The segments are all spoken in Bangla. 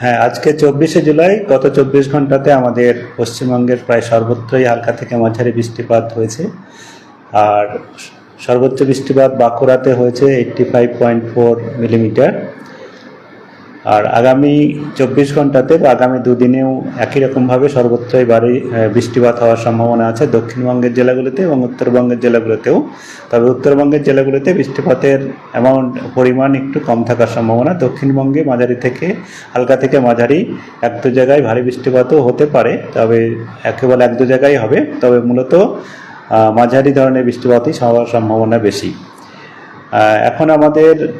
হ্যাঁ আজকে চব্বিশে জুলাই, গত চব্বিশ ঘন্টাতে আমাদের পশ্চিমবঙ্গের প্রায় সর্বত্রই হালকা থেকে মাঝারি বৃষ্টিপাত হয়েছে। আর সর্বোচ্চ বৃষ্টিপাত বাঁকুড়াতে হয়েছে eighty five point four millimetre আর আগামী চব্বিশ ঘন্টাতে বা আগামী দুদিনেও একই রকমভাবে সর্বত্রই বাড়ি বৃষ্টিপাত হওয়ার সম্ভাবনা আছে দক্ষিণবঙ্গের জেলাগুলিতে এবং উত্তরবঙ্গের জেলাগুলোতেও। তবে উত্তরবঙ্গের জেলাগুলিতে বৃষ্টিপাতের অ্যামাউন্ট পরিমাণ একটু কম থাকার সম্ভাবনা। দক্ষিণবঙ্গে মাঝারি থেকে হালকা থেকে মাঝারি এক দু জায়গায় ভারী বৃষ্টিপাতও হতে পারে, তবে একেবারে এক দু জায়গায় হবে। তবে মূলত মাঝারি ধরনের বৃষ্টিপাতই হওয়ার সম্ভাবনা বেশি। এখন আমাদের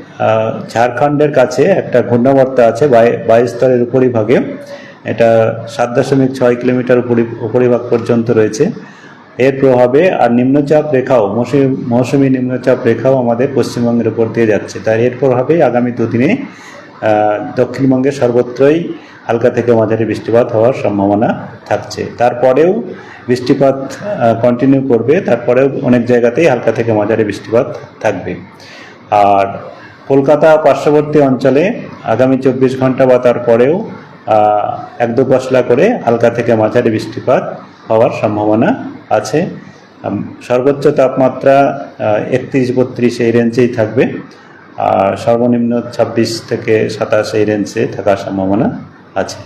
ঝাড়খণ্ডের কাছে একটা ঘূর্ণাবর্ত আছে বাই- বাইশ স্তরের উপরিভাগে। এটা সাত দশমিক ছয় কিলোমিটার উপরি উপরিভাগ পর্যন্ত রয়েছে। এর প্রভাবে আর নিম্নচাপ রেখাও, মৌসুমী মৌসুমী নিম্নচাপ রেখাও আমাদের পশ্চিমবঙ্গের উপর দিয়ে যাচ্ছে। তাই এর প্রভাবেই আগামী দুদিনে দক্ষিণবঙ্গের সর্বত্রই হালকা থেকে মাঝারি বৃষ্টিপাত হওয়ার সম্ভাবনা থাকছে। তারপরেও বৃষ্টিপাত কন্টিনিউ করবে, তারপরেও অনেক জায়গাতেই হালকা থেকে মাঝারি বৃষ্টিপাত থাকবে। আর কলকাতা পার্শ্ববর্তী অঞ্চলে আগামী চব্বিশ ঘণ্টা বা তারপরেও এক দু পশলা করে হালকা থেকে মাঝারি বৃষ্টিপাত হওয়ার সম্ভাবনা আছে। সর্বোচ্চ তাপমাত্রা একত্রিশ, বত্রিশ এই রেঞ্জেই থাকবে। আর সর্বনিম্ন ছাব্বিশ থেকে সাতাশ এই রেঞ্জে থাকার সম্ভাবনা আছে